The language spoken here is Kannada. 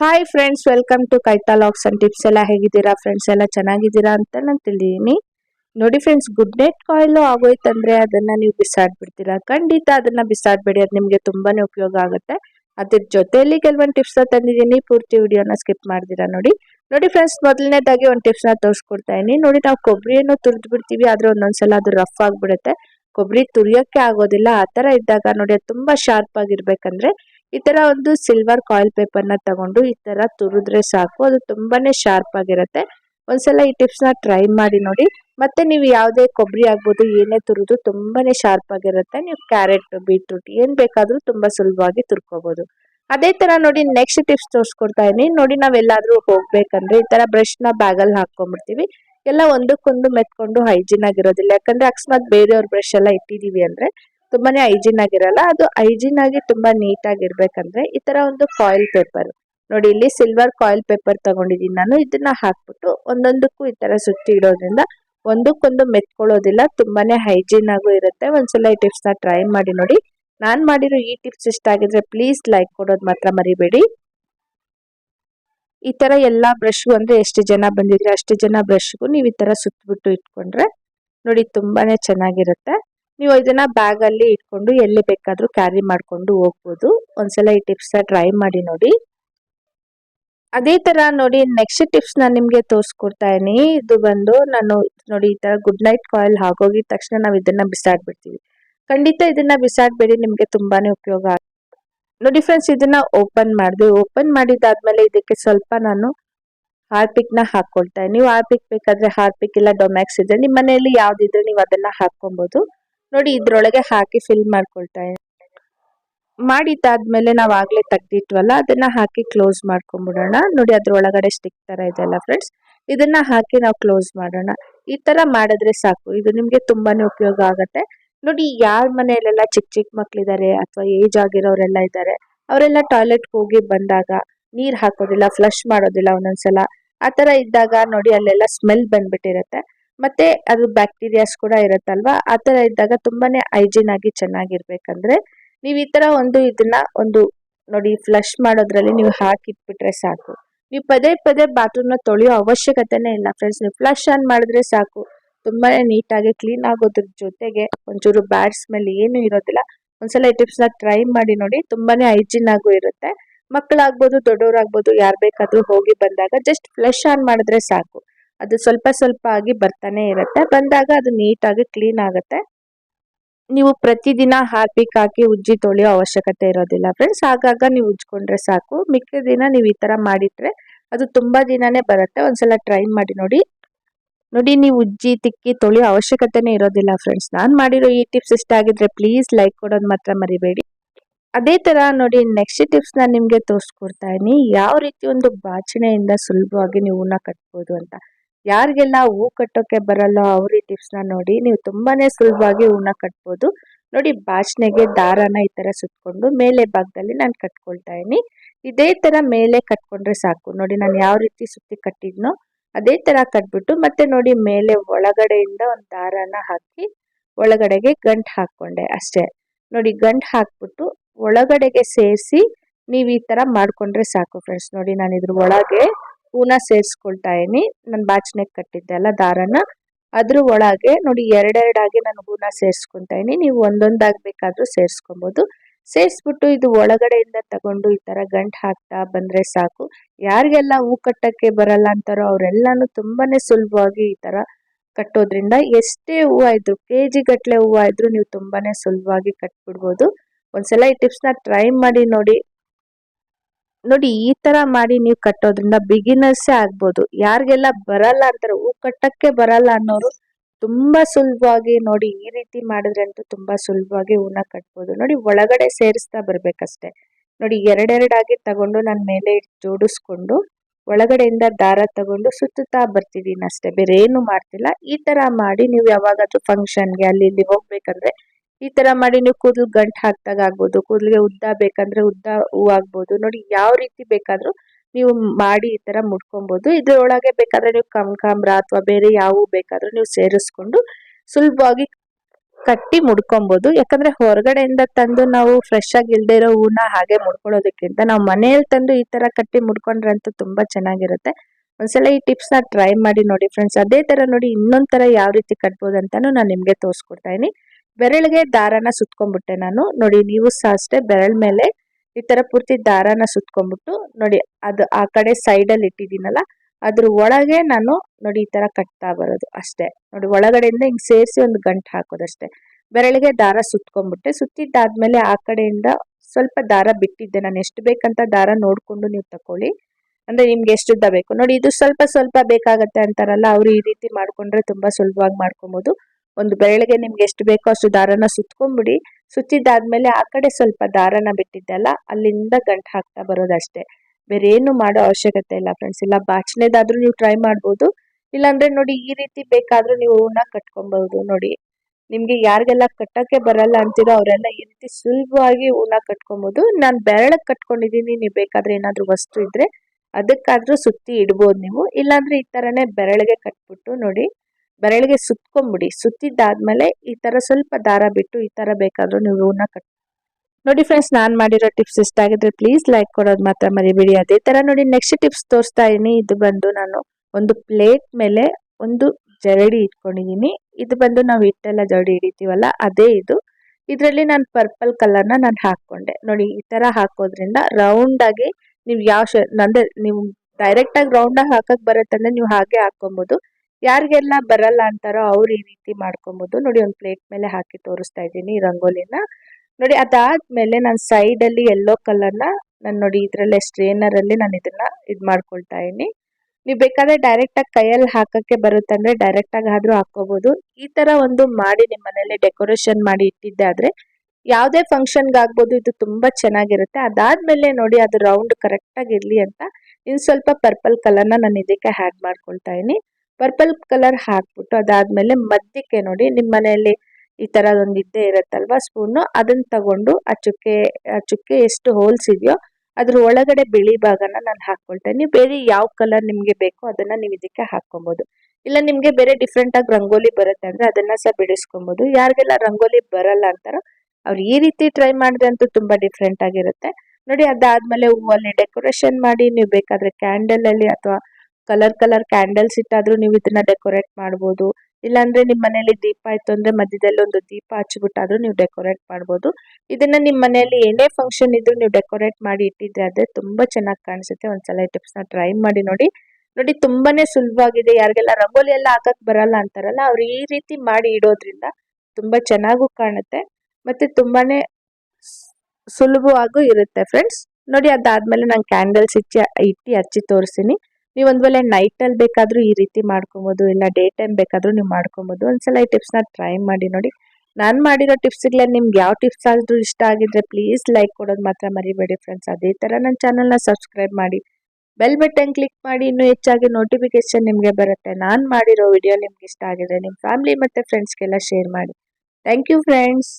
ಹಾಯ್ ಫ್ರೆಂಡ್ಸ್ ವೆಲ್ಕಮ್ ಟು ಕೈತಾ ಲಾಕ್ಸ್ ಅಂಡ್ ಟಿಪ್ಸ್ ಎಲ್ಲ ಹೇಗಿದ್ದೀರಾ ಫ್ರೆಂಡ್ಸ್ ಎಲ್ಲ ಚೆನ್ನಾಗಿದ್ದೀರಾ ಅಂತ ನಾನು ತಿಳಿದೀನಿ. ನೋಡಿ ಫ್ರೆಂಡ್ಸ್ ಗುಡ್ ನೈಟ್ ಕಾಯಿಲ್ ಆಗೋಯ್ತಂದ್ರೆ ಅದನ್ನು ನೀವು ಬಿಸಾಡ್ಬಿಡ್ತೀರಾ ಖಂಡಿತ ಅದನ್ನು ಬಿಸಾಡ್ಬೇಡಿ ಅದು ನಿಮಗೆ ತುಂಬಾ ಉಪಯೋಗ ಆಗುತ್ತೆ. ಅದ್ರ ಜೊತೆಯಲ್ಲಿ ಕೆಲವೊಂದು ಟಿಪ್ಸ್ನ ತಂದಿದ್ದೀನಿ ಪೂರ್ತಿ ವಿಡಿಯೋನ ಸ್ಕಿಪ್ ಮಾಡ್ತೀರಾ ನೋಡಿ. ನೋಡಿ ಫ್ರೆಂಡ್ಸ್ ಮೊದಲನೇದಾಗಿ ಒಂದು ಟಿಪ್ಸ್ನ ತೋರಿಸ್ಕೊಡ್ತಾ ಇದ್ದೀನಿ ನೋಡಿ ನಾವು ಕೊಬ್ಬರಿಯನ್ನು ತುರಿದು ಬಿಡ್ತೀವಿ. ಆದ್ರೆ ಒಂದೊಂದ್ಸಲ ಅದು ರಫ್ ಆಗಿಬಿಡುತ್ತೆ. ಕೊಬ್ಬರಿ ತುರಿಯೋಕ್ಕೆ ಆಗೋದಿಲ್ಲ. ಆ ಥರ ಇದ್ದಾಗ ನೋಡಿ ಅದು ತುಂಬ ಶಾರ್ಪ್ ಆಗಿರ್ಬೇಕಂದ್ರೆ ಈ ತರ ಒಂದು ಸಿಲ್ವರ್ ಕಾಯಿಲ್ ಪೇಪರ್ನ ತಗೊಂಡು ಈ ತರ ತುರಿದ್ರೆ ಸಾಕು. ಅದು ತುಂಬಾನೇ ಶಾರ್ಪ್ ಆಗಿರುತ್ತೆ. ಒಂದ್ಸಲ ಈ ಟಿಪ್ಸ್ನ ಟ್ರೈ ಮಾಡಿ ನೋಡಿ. ಮತ್ತೆ ನೀವು ಯಾವುದೇ ಕೊಬ್ಬರಿ ಆಗ್ಬೋದು, ಏನೇ ತುರಿದು ತುಂಬಾನೇ ಶಾರ್ಪ್ ಆಗಿರುತ್ತೆ. ನೀವು ಕ್ಯಾರೆಟ್ ಬೀಟ್ರೂಟ್ ಏನ್ ಬೇಕಾದ್ರೂ ತುಂಬಾ ಸುಲಭವಾಗಿ ತುರ್ಕೋಬಹುದು ಅದೇ ತರ ನೋಡಿ ನೆಕ್ಸ್ಟ್ ಟಿಪ್ಸ್ ತೋರಿಸ್ಕೊಡ್ತಾ ಇದೀನಿ ನೋಡಿ ನಾವೆಲ್ಲಾದ್ರೂ ಹೋಗ್ಬೇಕಂದ್ರೆ ಈ ತರ ಬ್ರಷ್ನ ಬ್ಯಾಗಲ್ಲಿ ಹಾಕೊಂಡ್ಬಿಡ್ತೀವಿ ಎಲ್ಲ ಒಂದಕ್ಕೊಂದು ಮೆತ್ಕೊಂಡು ಹೈಜಿನ್ ಆಗಿರೋದಿಲ್ಲ. ಯಾಕಂದ್ರೆ ಅಕಸ್ಮಾತ್ ಬೇರೆಯವ್ರ ಬ್ರಷ್ ಎಲ್ಲ ಇಟ್ಟಿದೀವಿ ಅಂದ್ರೆ ತುಂಬಾನೇ ಹೈಜಿನ್ ಆಗಿರಲ್ಲ, ಅದು ಹೈಜಿನ್ ಆಗಿ ತುಂಬಾ ನೀಟ್ ಆಗಿರ್ಬೇಕಂದ್ರೆ ಈ ತರ ಒಂದು ಫಾಯಿಲ್ ಪೇಪರ್ ನೋಡಿ, ಇಲ್ಲಿ ಸಿಲ್ವರ್ ಕಾಯಿಲ್ ಪೇಪರ್ ತಗೊಂಡಿದ್ದೀನಿ ನಾನು. ಇದನ್ನ ಹಾಕ್ಬಿಟ್ಟು ಒಂದೊಂದಕ್ಕೂ ಈ ತರ ಸುತ್ತಿ ಇಡೋದ್ರಿಂದ ಒಂದಕ್ಕೊಂದು ಮೆತ್ಕೊಳ್ಳೋದಿಲ್ಲ, ತುಂಬಾನೇ ಹೈಜಿನ್ ಆಗು ಇರುತ್ತೆ. ಒಂದ್ಸಲ ಈ ಟಿಪ್ಸ್ನ ಟ್ರೈ ಮಾಡಿ ನೋಡಿ. ನಾನ್ ಮಾಡಿರೋ ಈ ಟಿಪ್ಸ್ ಇಷ್ಟ ಆಗಿದ್ರೆ ಪ್ಲೀಸ್ ಲೈಕ್ ಕೊಡೋದು ಮಾತ್ರ ಮರಿಬೇಡಿ. ಈ ತರ ಎಲ್ಲಾ ಬ್ರಷ್ ಅಂದ್ರೆ ಎಷ್ಟು ಜನ ಬಂದಿದ್ರೆ ಅಷ್ಟು ಜನ ಬ್ರಷ್ಗೂ ನೀವು ಈ ತರ ಸುತ್ತಬಿಟ್ಟು ಇಟ್ಕೊಂಡ್ರೆ ನೋಡಿ ತುಂಬಾನೇ ಚೆನ್ನಾಗಿರುತ್ತೆ. ನೀವು ಇದನ್ನ ಬ್ಯಾಗ್ ಅಲ್ಲಿ ಇಟ್ಕೊಂಡು ಎಲ್ಲಿ ಬೇಕಾದ್ರೂ ಕ್ಯಾರಿ ಮಾಡ್ಕೊಂಡು ಹೋಗ್ಬೋದು. ಒಂದ್ಸಲ ಈ ಟಿಪ್ಸ್ ಟ್ರೈ ಮಾಡಿ ನೋಡಿ. ಅದೇ ತರ ನೋಡಿ ನೆಕ್ಸ್ಟ್ ಟಿಪ್ಸ್ ನಾನು ನಿಮ್ಗೆ ತೋರಿಸ್ಕೊಡ್ತಾ ಇದೀನಿ ಇದು ಬಂದು ನಾನು ನೋಡಿ ಈ ತರ ಗುಡ್ ನೈಟ್ ಕಾಯಿಲ್ ಹಾಕೋಗಿದ ತಕ್ಷಣ ನಾವು ಇದನ್ನ ಬಿಸಾಡ್ಬಿಡ್ತೀವಿ. ಖಂಡಿತ ಇದನ್ನ ಬಿಸಾಡ್ಬೇಡಿ, ನಿಮ್ಗೆ ತುಂಬಾನೇ ಉಪಯೋಗ ಆಗುತ್ತೆ ನೋಡಿ ಫ್ರೆಂಡ್ಸ್ ಇದನ್ನ ಓಪನ್ ಮಾಡಿದ್ವಿ ಓಪನ್ ಮಾಡಿದಾದ್ಮೇಲೆ ಇದಕ್ಕೆ ಸ್ವಲ್ಪ ನಾನು ಹಾರ್ಪಿಕ್ನ ಹಾಕೊಳ್ತಾ ನೀವು ಹಾರ್ಪಿಕ್ ಬೇಕಾದ್ರೆ ಹಾರ್ಪಿಕ್ ಇಲ್ಲ ಡೊಮ್ಯಾಕ್ಸ್ ಇದ್ರೆ ನಿಮ್ಮ ಮನೆಯಲ್ಲಿ ಯಾವ್ದಿದ್ರೆ ನೀವು ಅದನ್ನ ಹಾಕೊಬಹುದು ನೋಡಿ ಇದ್ರೊಳಗೆ ಹಾಕಿ ಫಿಲ್ ಮಾಡ್ಕೊಳ್ತಾ ಮಾಡಿದ್ದಾದ್ಮೇಲೆ ನಾವು ಆಗ್ಲೇ ತೆಗ್ದಿಟ್ವಲ್ಲ, ಅದನ್ನ ಹಾಕಿ ಕ್ಲೋಸ್ ಮಾಡ್ಕೊಂಡ್ಬಿಡೋಣ ನೋಡಿ ಅದ್ರೊಳಗಡೆ ಸ್ಟಿಕ್ ತರ ಇದೆಲ್ಲ ಫ್ರೆಂಡ್ಸ್ ಇದನ್ನ ಹಾಕಿ ನಾವು ಕ್ಲೋಸ್ ಮಾಡೋಣ. ಈ ತರ ಮಾಡಿದ್ರೆ ಸಾಕು. ಇದು ನಿಮ್ಗೆ ತುಂಬಾನೇ ಉಪಯೋಗ ಆಗತ್ತೆ. ನೋಡಿ ಯಾರ ಮನೆಯಲ್ಲೆಲ್ಲ ಚಿಕ್ಕ ಚಿಕ್ಕ ಮಕ್ಳಿದ್ದಾರೆ ಅಥವಾ ಏಜ್ ಆಗಿರೋರೆಲ್ಲ ಇದ್ದಾರೆ ಅವರೆಲ್ಲ ಟಾಯ್ಲೆಟ್ ಹೋಗಿ ಬಂದಾಗ ನೀರ್ ಹಾಕೋದಿಲ್ಲ ಫ್ಲಶ್ ಮಾಡೋದಿಲ್ಲ ಒಂದೊಂದ್ಸಲ. ಆ ತರ ಇದ್ದಾಗ ನೋಡಿ ಅಲ್ಲೆಲ್ಲ ಸ್ಮೆಲ್ ಬಂದ್ಬಿಟ್ಟಿರತ್ತೆ. ಮತ್ತೆ ಅದು ಬ್ಯಾಕ್ಟೀರಿಯಾಸ್ ಕೂಡ ಇರುತ್ತಲ್ವಾ? ಆ ಥರ ಇದ್ದಾಗ ತುಂಬಾನೇ ಹೈಜಿನ್ ಆಗಿ ಚೆನ್ನಾಗಿರ್ಬೇಕಂದ್ರೆ ನೀವು ಈ ತರ ಒಂದು ಇದನ್ನ ಒಂದು ನೋಡಿ ಫ್ಲಶ್ ಮಾಡೋದ್ರಲ್ಲಿ ನೀವು ಹಾಕಿಟ್ಬಿಟ್ರೆ ಸಾಕು. ನೀವು ಪದೇ ಪದೇ ಬಾತ್ರೂಮ್ನ ತೊಳೆಯೋ ಅವಶ್ಯಕತೆನೇ ಇಲ್ಲ ಫ್ರೆಂಡ್ಸ್ ನೀವು ಫ್ಲಶ್ ಆನ್ ಮಾಡಿದ್ರೆ ಸಾಕು. ತುಂಬಾನೇ ನೀಟಾಗಿ ಕ್ಲೀನ್ ಆಗೋದ್ರ ಜೊತೆಗೆ ಒಂಚೂರು ಬ್ಯಾಡ್ ಸ್ಮೆಲ್ ಏನು ಇರೋದಿಲ್ಲ. ಒಂದ್ಸಲ ಈ ಟಿಪ್ಸ್ನ ಟ್ರೈ ಮಾಡಿ ನೋಡಿ ತುಂಬಾನೇ ಹೈಜಿನ್ ಆಗು ಇರುತ್ತೆ. ಮಕ್ಕಳಾಗ್ಬೋದು ದೊಡ್ಡವರಾಗ್ಬೋದು ಯಾರ್ ಬೇಕಾದ್ರೂ ಹೋಗಿ ಬಂದಾಗ ಜಸ್ಟ್ ಫ್ಲಶ್ ಆನ್ ಮಾಡಿದ್ರೆ ಸಾಕು. ಅದು ಸ್ವಲ್ಪ ಸ್ವಲ್ಪ ಆಗಿ ಬರ್ತಾನೆ ಇರುತ್ತೆ. ಬಂದಾಗ ಅದು ನೀಟಾಗಿ ಕ್ಲೀನ್ ಆಗುತ್ತೆ. ನೀವು ಪ್ರತಿದಿನ ಹಾರ್ಪಿಕ್ ಹಾಕಿ ಉಜ್ಜಿ ತೊಳೆಯೋ ಅವಶ್ಯಕತೆ ಇರೋದಿಲ್ಲ ಫ್ರೆಂಡ್ಸ್ ಆಗಾಗ ನೀವು ಉಜ್ಕೊಂಡ್ರೆ ಸಾಕು. ಮಿಕ್ಕ ದಿನ ನೀವು ಈ ತರ ಮಾಡಿದ್ರೆ ಅದು ತುಂಬಾ ದಿನನೇ ಬರುತ್ತೆ. ಒಂದ್ಸಲ ಟ್ರೈ ಮಾಡಿ ನೋಡಿ. ನೋಡಿ, ನೀವು ಉಜ್ಜಿ, ತಿಕ್ಕಿ ತೊಳೆಯೋ ಅವಶ್ಯಕತೆನೇ ಇರೋದಿಲ್ಲ ಫ್ರೆಂಡ್ಸ್ ನಾನು ಮಾಡಿರೋ ಈ ಟಿಪ್ಸ್ ಇಷ್ಟ ಆಗಿದ್ರೆ ಪ್ಲೀಸ್ ಲೈಕ್ ಕೊಡೋದು ಮಾತ್ರ ಮರಿಬೇಡಿ. ಅದೇ ತರ ನೋಡಿ ನೆಕ್ಸ್ಟ್ ಟಿಪ್ಸ್ ನಾನು ನಿಮಗೆ ತೋರಿಸ್ಕೊಡ್ತಾ ಇದೀನಿ ಯಾವ ರೀತಿ ಒಂದು ಬಾಚಣೆಯಿಂದ ಸುಲಭವಾಗಿ ನೀವು ಕಟ್ಬೋದು ಅಂತ. ಯಾರಿಗೆಲ್ಲ ಹೂ ಕಟ್ಟೋಕೆ ಬರಲ್ಲ ಅವ್ರ ಈ ಟಿಪ್ಸ್ನ ನೋಡಿ ನೀವು ತುಂಬಾನೇ ಸುಲಭವಾಗಿ ಹೂನ ಕಟ್ಬೋದು. ನೋಡಿ ಬಾಚಣೆಗೆ ದಾರನ ಈ ತರ ಸುತ್ಕೊಂಡು ಮೇಲೆ ಭಾಗದಲ್ಲಿ ನಾನು ಕಟ್ಕೊಳ್ತಾ ಇದ್ದೀನಿ ಇದೇ ತರ ಮೇಲೆ ಕಟ್ಕೊಂಡ್ರೆ ಸಾಕು. ನೋಡಿ ನಾನು ಯಾವ ರೀತಿ ಸುತ್ತಿ ಕಟ್ಟಿದ್ನೋ ಅದೇ ತರ ಕಟ್ಬಿಟ್ಟು ಮತ್ತೆ ನೋಡಿ ಮೇಲೆ ಒಳಗಡೆಯಿಂದ ಒಂದು ದಾರನ ಹಾಕಿ ಒಳಗಡೆಗೆ ಗಂಟ್ ಹಾಕೊಂಡೆ ಅಷ್ಟೇ. ನೋಡಿ ಗಂಟ್ ಹಾಕ್ಬಿಟ್ಟು ಒಳಗಡೆಗೆ ಸೇರಿಸಿ ನೀವು ಈ ತರ ಮಾಡ್ಕೊಂಡ್ರೆ ಸಾಕು ಫ್ರೆಂಡ್ಸ್ ನೋಡಿ ನಾನು ಇದ್ರ ಒಳಗೆ ಹೂನ ಸೇರಿಸ್ಕೊಳ್ತಾ ಇದೀನಿ ನಾನು ನೆಕ್ ಕಟ್ಟಿದ್ದೆ ಅಲ್ಲ ದಾರನ. ಅದ್ರ ಒಳಗೆ ನೋಡಿ ಎರಡೆರಡಾಗಿ ನಾನು ಹೂನ ಸೇರಿಸ್ಕೊಂತಾ ಇದೀನಿ ನೀವು ಒಂದೊಂದಾಗಿ ಬೇಕಾದ್ರೂ ಸೇರಿಸ್ಕೊಬಹುದು ಸೇರಿಸ್ಬಿಟ್ಟು ಇದು ಒಳಗಡೆಯಿಂದ ತಗೊಂಡು ಈ ತರ ಗಂಟು ಹಾಕ್ತಾ ಬಂದ್ರೆ ಸಾಕು. ಯಾರಿಗೆಲ್ಲ ಹೂ ಕಟ್ಟಕ್ಕೆ ಬರಲ್ಲ ಅಂತಾರೋ ಅವರೆಲ್ಲಾನು ತುಂಬಾನೇ ಸುಲಭವಾಗಿ ಈ ತರ ಕಟ್ಟೋದ್ರಿಂದ ಎಷ್ಟೇ ಹೂವ ಇದ್ರು ಕೆ ಜಿ ಗಟ್ಲೆ ಹೂವು ನೀವು ತುಂಬಾನೇ ಸುಲಭವಾಗಿ ಕಟ್ಬಿಡ್ಬೋದು. ಒಂದ್ಸಲ ಈ ಟಿಪ್ಸ್ನ ಟ್ರೈ ಮಾಡಿ ನೋಡಿ. ನೋಡಿ, ಈ ತರ ಮಾಡಿ ನೀವು ಕಟ್ಟೋದ್ರಿಂದ ಬಿಗಿನರ್ಸೇ ಆಗ್ಬೋದು. ಯಾರಿಗೆಲ್ಲ ಬರಲ್ಲ ಅಂತಾರೆ ಹೂ ಕಟ್ಟಕ್ಕೆ ಬರಲ್ಲ ಅನ್ನೋರು ತುಂಬಾ ಸುಲಭವಾಗಿ ನೋಡಿ, ಈ ರೀತಿ ಮಾಡಿದ್ರೆ ಅಂತೂ ತುಂಬಾ ಸುಲಭವಾಗಿ ಹೂನ ಕಟ್ಬೋದು. ನೋಡಿ, ಒಳಗಡೆ ಸೇರಿಸ್ತಾ ಬರ್ಬೇಕಷ್ಟೆ. ನೋಡಿ, ಎರಡೆರಡಾಗಿ ತಗೊಂಡು ನಾನು ಮೇಲೆ ಜೋಡಿಸ್ಕೊಂಡು, ಒಳಗಡೆಯಿಂದ ದಾರ ತಗೊಂಡು ಸುತ್ತುತ್ತಾ ಬರ್ತಿದ್ದೀನಿ ಅಷ್ಟೇ ಬೇರೆ ಏನು ಮಾಡ್ತಿಲ್ಲ. ಈ ತರ ಮಾಡಿ ನೀವು ಯಾವಾಗಾದ್ರೂ ಫಂಕ್ಷನ್ಗೆ ಅಲ್ಲಿ ಇಲ್ಲಿ ಹೋಗ್ಬೇಕಂದ್ರೆ ಈ ತರ ಮಾಡಿ ನೀವು ಕೂದಲು ಗಂಟು ಹಾಕ್ದಾಗ ಆಗ್ಬೋದು, ಕೂದಲಿಗೆ ಉದ್ದ ಬೇಕಂದ್ರೆ ಉದ್ದ ಹೂ ಆಗ್ಬೋದು. ನೋಡಿ ಯಾವ ರೀತಿ ಬೇಕಾದ್ರೂ ನೀವು ಮಾಡಿ ಈ ತರ ಮುಡ್ಕೊಬಹುದು ಇದ್ರೊಳಗೆ ಬೇಕಾದ್ರೆ ನೀವು ಕಂಕಾಂಬ್ರ ಅಥವಾ ಬೇರೆ ಯಾವ ಬೇಕಾದ್ರೂ ನೀವು ಸೇರಿಸ್ಕೊಂಡು ಸುಲಭವಾಗಿ ಕಟ್ಟಿ ಮುಡ್ಕೊಬಹುದು ಯಾಕಂದ್ರೆ ಹೊರಗಡೆಯಿಂದ ತಂದು ನಾವು ಫ್ರೆಶ್ ಆಗಿ ಇಲ್ದೇ ಇರೋ ಹೂನ ಹಾಗೆ ಮುಡ್ಕೊಳ್ಳೋದಕ್ಕಿಂತ ನಾವು ಮನೆಯಲ್ಲಿ ತಂದು ಈ ತರ ಕಟ್ಟಿ ಮುಡ್ಕೊಂಡ್ರೆ ಅಂತೂ ತುಂಬಾ ಚೆನ್ನಾಗಿರುತ್ತೆ. ಒಂದ್ಸಲ ಈ ಟಿಪ್ಸ್ನ ಟ್ರೈ ಮಾಡಿ ನೋಡಿ ಫ್ರೆಂಡ್ಸ್ ಅದೇ ತರ ನೋಡಿ ಇನ್ನೊಂದ್ ತರ ಯಾವ ರೀತಿ ಕಟ್ಬೋದು ಅಂತಾನು ನಾನು ನಿಮ್ಗೆ ತೋರಿಸ್ಕೊಡ್ತಾ ಇದೀನಿ ಬೆರಳಿಗೆ ದಾರನ ಸುತ್ಕೊಂಡ್ಬಿಟ್ಟೆ ನಾನು. ನೋಡಿ, ನೀವು ಸಹ ಅಷ್ಟೇ ಬೆರಳ ಮೇಲೆ ಈ ತರ ಪೂರ್ತಿ ದಾರನ ಸುತ್ಕೊಂಡ್ಬಿಟ್ಟು ನೋಡಿ, ಅದು ಆ ಕಡೆ ಸೈಡ್ ಅಲ್ಲಿ ಇಟ್ಟಿದ್ದೀನಲ್ಲ, ಅದ್ರ ಒಳಗೆ ನಾನು ನೋಡಿ ಈ ತರ ಕಟ್ತಾ ಬರೋದು ಅಷ್ಟೇ. ನೋಡಿ, ಒಳಗಡೆಯಿಂದ ಹಿಂಗೆ ಸೇರಿಸಿ ಒಂದು ಗಂಟು ಹಾಕೋದಷ್ಟೇ. ಬೆರಳಿಗೆ ದಾರ ಸುತ್ಕೊಂಡ್ಬಿಟ್ಟೆ. ಸುತ್ತಿದ್ದಾದ್ಮೇಲೆ ಆ ಕಡೆಯಿಂದ ಸ್ವಲ್ಪ ದಾರ ಬಿಟ್ಟಿದ್ದೆ ನಾನು. ಎಷ್ಟು ಬೇಕಂತ ದಾರ ನೋಡ್ಕೊಂಡು ನೀವು ತಕೊಳ್ಳಿ. ಅಂದ್ರೆ ನಿಮ್ಗೆ ಎಷ್ಟು ಉದ್ದ ಬೇಕು? ನೋಡಿ, ಇದು ಸ್ವಲ್ಪ ಸ್ವಲ್ಪ ಬೇಕಾಗತ್ತೆ ಅಂತಾರಲ್ಲ, ಅವರು ಈ ರೀತಿ ಮಾಡ್ಕೊಂಡ್ರೆ ತುಂಬಾ ಸುಲಭವಾಗಿ ಮಾಡ್ಕೊಬಹುದು ಒಂದು ಬೆರಳಿಗೆ ನಿಮ್ಗೆ ಎಷ್ಟು ಬೇಕೋ ಅಷ್ಟು ದಾರನ ಸುತ್ಕೊಂಡ್ಬಿಡಿ ಸುತ್ತಿದ್ದಾದ್ಮೇಲೆ ಆ ಕಡೆ ಸ್ವಲ್ಪ ದಾರನ ಬಿಟ್ಟಿದ್ದಲ್ಲ, ಅಲ್ಲಿಂದ ಗಂಟು ಹಾಕ್ತಾ ಬರೋದಷ್ಟೇ. ಬೇರೆ ಏನು ಮಾಡೋ ಅವಶ್ಯಕತೆ ಇಲ್ಲ ಫ್ರೆಂಡ್ಸ್ ಇಲ್ಲ ಬಾಚನೆದಾದ್ರೂ ನೀವು ಟ್ರೈ ಮಾಡ್ಬೋದು. ಇಲ್ಲಾಂದ್ರೆ ನೋಡಿ ಈ ರೀತಿ ಬೇಕಾದ್ರೂ ನೀವು ಹೂವನ್ನ ಕಟ್ಕೊಬಹುದು ನೋಡಿ. ನಿಮ್ಗೆ ಯಾರಿಗೆಲ್ಲ ಕಟ್ಟಕ್ಕೆ ಬರಲ್ಲ ಅಂತೀರೋ ಅವರೆಲ್ಲ ಈ ರೀತಿ ಸುಲಭವಾಗಿ ಹೂನ ಕಟ್ಕೊಬಹುದು. ನಾನು ಬೆರಳಕ್ಕೆ ಕಟ್ಕೊಂಡಿದ್ದೀನಿ, ನೀವು ಬೇಕಾದ್ರೆ ಏನಾದ್ರೂ ವಸ್ತು ಇದ್ರೆ ಅದಕ್ಕಾದ್ರೂ ಸುತ್ತಿ ಇಡ್ಬೋದು ನೀವು. ಇಲ್ಲಾಂದ್ರೆ ಈ ತರನೇ ಬೆರಳಿಗೆ ಕಟ್ಬಿಟ್ಟು ನೋಡಿ. ಬೆರಳಿಗೆ ಸುತ್ಕೊಂಡ್ಬಿಡಿ ಸುತ್ತಿದ್ದಾದ್ಮೇಲೆ ಈ ತರ ಸ್ವಲ್ಪ ದಾರ ಬಿಟ್ಟು ಈ ತರ ಬೇಕಾದ್ರೂ ನೀವು ಹೂವನ್ನ ಕಟ್ ನೋಡಿ ಫ್ರೆಂಡ್ಸ್ ನಾನು ಮಾಡಿರೋ ಟಿಪ್ಸ್ ಇಷ್ಟ ಆಗಿದ್ರೆ ಪ್ಲೀಸ್ ಲೈಕ್ ಕೊಡೋದು ಮಾತ್ರ ಮರಿಬಿಡಿ. ಅದೇ ತರ ನೋಡಿ ನೆಕ್ಸ್ಟ್ ಟಿಪ್ಸ್ ತೋರಿಸ್ತಾ ಇದೀನಿ ಇದು ಬಂದು ನಾನು ಒಂದು ಪ್ಲೇಟ್ ಮೇಲೆ ಒಂದು ಜರಡಿ ಇಟ್ಕೊಂಡಿದ್ದೀನಿ. ಇದು ಬಂದು ನಾವು ಹಿಟ್ಟೆಲ್ಲ ಜರಡಿ ಹಿಡಿತೀವಲ್ಲ, ಅದೇ ಇದು. ಇದರಲ್ಲಿ ನಾನು ಪರ್ಪಲ್ ಕಲರ್ನ ನಾನು ಹಾಕೊಂಡೆ ನೋಡಿ ಈ ತರ ಹಾಕೋದ್ರಿಂದ ರೌಂಡಾಗಿ ನೀವು ಯಾವ ಶೇ ಅಂದರೆ ನೀವು ಡೈರೆಕ್ಟಾಗಿ ರೌಂಡಾಗಿ ರೌಂಡ್ ಆಗಿ ಹಾಕಕ್ ಬರುತ್ತೆ ಅಂದ್ರೆ ನೀವು ಹಾಗೆ ಹಾಕೊಬಹುದು ಯಾರಿಗೆಲ್ಲ ಬರಲ್ಲ ಅಂತಾರೋ ಅವ್ರು ಈ ರೀತಿ ಮಾಡ್ಕೊಬೋದು. ನೋಡಿ ಒಂದು ಪ್ಲೇಟ್ ಮೇಲೆ ಹಾಕಿ ತೋರಿಸ್ತಾ ಇದ್ದೀನಿ ರಂಗೋಲಿನ. ನೋಡಿ ಅದಾದ್ಮೇಲೆ ನಾನು ಸೈಡ್ ಅಲ್ಲಿ ಯೆಲ್ಲೋ ಕಲರ್ನ ನಾನು ನೋಡಿ ಇದರಲ್ಲಿ ಸ್ಟ್ರೇನರಲ್ಲಿ ನಾನು ಇದನ್ನ ಇದು ಮಾಡ್ಕೊಳ್ತಾ ಇದೀನಿ ನೀವು ಬೇಕಾದ್ರೆ ಡೈರೆಕ್ಟಾಗಿ ಕೈಯಲ್ಲಿ ಹಾಕಕ್ಕೆ ಬರುತ್ತೆ ಅಂದ್ರೆ ಡೈರೆಕ್ಟಾಗಿ ಆದ್ರೂ ಹಾಕೋಬಹುದು ಈ ತರ ಒಂದು ಮಾಡಿ ನಿಮ್ಮ ಮನೇಲಿ ಡೆಕೋರೇಷನ್ ಮಾಡಿ ಇಟ್ಟಿದ್ದೆ ಆದರೆ ಯಾವುದೇ ಫಂಕ್ಷನ್ಗೆ ಆಗ್ಬೋದು ಇದು ತುಂಬಾ ಚೆನ್ನಾಗಿರುತ್ತೆ. ಅದಾದ್ಮೇಲೆ ನೋಡಿ ಅದು ರೌಂಡ್ ಕರೆಕ್ಟಾಗಿ ಇರಲಿ ಅಂತ ಇನ್ ಸ್ವಲ್ಪ ಪರ್ಪಲ್ ಕಲರ್ನ ನಾನು ಇದಕ್ಕೆ ಹ್ಯಾಡ್ ಮಾಡ್ಕೊಳ್ತಾ ಇದೀನಿ ಪರ್ಪಲ್ ಕಲರ್ ಹಾಕ್ಬಿಟ್ಟು ಅದಾದ್ಮೇಲೆ ಮಧ್ಯಕ್ಕೆ ನೋಡಿ ನಿಮ್ಮ ಮನೆಯಲ್ಲಿ ಈ ತರ ಒಂದು ಇದ್ದೇ ಇರುತ್ತಲ್ವಾ ಸ್ಪೂನು ಅದನ್ನ ತಗೊಂಡು ಆ ಚುಕ್ಕೆ ಆ ಚುಕ್ಕೆ ಎಷ್ಟು ಹೋಲ್ಸ್ ಇದೆಯೋ ಅದ್ರ ಒಳಗಡೆ ಬಿಳಿ ಭಾಗನ ನಾನು ಹಾಕೊಳ್ತೇನೆ ಬೇರೆ ಯಾವ ಕಲರ್ ನಿಮಗೆ ಬೇಕೋ ಅದನ್ನ ನೀವು ಇದಕ್ಕೆ ಹಾಕೊಬಹುದು ಇಲ್ಲ ನಿಮಗೆ ಬೇರೆ ಡಿಫ್ರೆಂಟಾಗಿ ರಂಗೋಲಿ ಬರುತ್ತೆ ಅಂದ್ರೆ ಅದನ್ನ ಸಹ ಬಿಡಿಸ್ಕೊಬಹುದು ಯಾರಿಗೆಲ್ಲ ರಂಗೋಲಿ ಬರಲ್ಲ ಅಂತಾರೋ ಅವ್ರು ಈ ರೀತಿ ಟ್ರೈ ಮಾಡಿದ್ರೆ ಅಂತೂ ತುಂಬಾ ಡಿಫ್ರೆಂಟ್ ಆಗಿರುತ್ತೆ. ನೋಡಿ ಅದಾದಮೇಲೆ ಹೂವಲ್ಲಿ ಡೆಕೋರೇಷನ್ ಮಾಡಿ ನೀವು ಬೇಕಾದ್ರೆ ಕ್ಯಾಂಡಲ್ ಅಲ್ಲಿ ಅಥವಾ ಕಲರ್ ಕಲರ್ ಕ್ಯಾಂಡಲ್ಸ್ ಇಟ್ಟಾದ್ರೂ ನೀವು ಇದನ್ನ ಡೆಕೋರೇಟ್ ಮಾಡ್ಬೋದು. ಇಲ್ಲಾಂದ್ರೆ ನಿಮ್ಮ ಮನೇಲಿ ದೀಪ ಇತ್ತು ಅಂದ್ರೆ ಮಧ್ಯದಲ್ಲಿ ಒಂದು ದೀಪ ಹಚ್ಚಿಬಿಟ್ಟಾದ್ರೂ ನೀವು ಡೆಕೋರೇಟ್ ಮಾಡ್ಬೋದು. ಇದನ್ನ ನಿಮ್ಮ ಮನೆಯಲ್ಲಿ ಏನೇ ಫಂಕ್ಷನ್ ಇದ್ರೂ ನೀವು ಡೆಕೋರೇಟ್ ಮಾಡಿ ಇಟ್ಟಿದ್ರೆ ಅದೇ ತುಂಬಾ ಚೆನ್ನಾಗಿ ಕಾಣಿಸುತ್ತೆ. ಒಂದ್ಸಲ ಟಿಪ್ಸ್ನ ಟ್ರೈ ಮಾಡಿ ನೋಡಿ. ನೋಡಿ ತುಂಬಾನೇ ಸುಲಭವಾಗಿದೆ ಯಾರಿಗೆಲ್ಲ ರಂಗೋಲಿ ಎಲ್ಲ ಹಾಕಕ್ ಬರಲ್ಲ ಅಂತಾರಲ್ಲ, ಅವ್ರು ಈ ರೀತಿ ಮಾಡಿ ಇಡೋದ್ರಿಂದ ತುಂಬಾ ಚೆನ್ನಾಗೂ ಕಾಣುತ್ತೆ. ಮತ್ತೆ ತುಂಬಾನೇ ಸುಲಭವಾಗೂ ಇರುತ್ತೆ ಫ್ರೆಂಡ್ಸ್. ನೋಡಿ ಅದಾದ್ಮೇಲೆ ನಾನು ಕ್ಯಾಂಡಲ್ಸ್ ಇಚ್ಚಿ ಇಟ್ಟು ಹಚ್ಚಿ ತೋರಿಸ್ತೀನಿ. ನೀವು ಒಂದು ವೇಳೆ ನೈಟ್ ಅಲ್ಲಿ ಬೇಕಾದ್ರೂ ಈ ರೀತಿ ಮಾಡ್ಕೊಬೋದು, ಇಲ್ಲ ಡೇ ಟೈಮ್ ಬೇಕಾದರೂ ನೀವು ಮಾಡ್ಕೊಬೋದು. ಒಂದ್ಸಲ ಈ ಟಿಪ್ಸ್ನ ಟ್ರೈ ಮಾಡಿ ನೋಡಿ. ನಾನು ಮಾಡಿರೋ ಟಿಪ್ಸ್ಗಳೇ ನಿಮ್ಗೆ ಯಾವ ಟಿಪ್ಸ್ ಆದರೂ ಇಷ್ಟ ಆಗಿದ್ರೆ ಪ್ಲೀಸ್ ಲೈಕ್ ಕೊಡೋದು ಮಾತ್ರ ಮರಿಬೇಡಿ ಫ್ರೆಂಡ್ಸ್ ಅದೇ ತರ ನನ್ನ ಚಾನಲ್ನ ಸಬ್ಸ್ಕ್ರೈಬ್ ಮಾಡಿ. ಬೆಲ್ ಬಟನ್ ಕ್ಲಿಕ್ ಮಾಡಿ. ಇನ್ನೂ ಹೆಚ್ಚಾಗಿ ನೋಟಿಫಿಕೇಶನ್ ನಿಮಗೆ ಬರುತ್ತೆ. ನಾನು ಮಾಡಿರೋ ವಿಡಿಯೋ ನಿಮ್ಗೆ ಇಷ್ಟ ಆಗಿದೆ ನಿಮ್ಮ ಫ್ಯಾಮಿಲಿ ಮತ್ತೆ ಫ್ರೆಂಡ್ಸ್ಗೆಲ್ಲ ಶೇರ್ ಮಾಡಿ. Thank you friends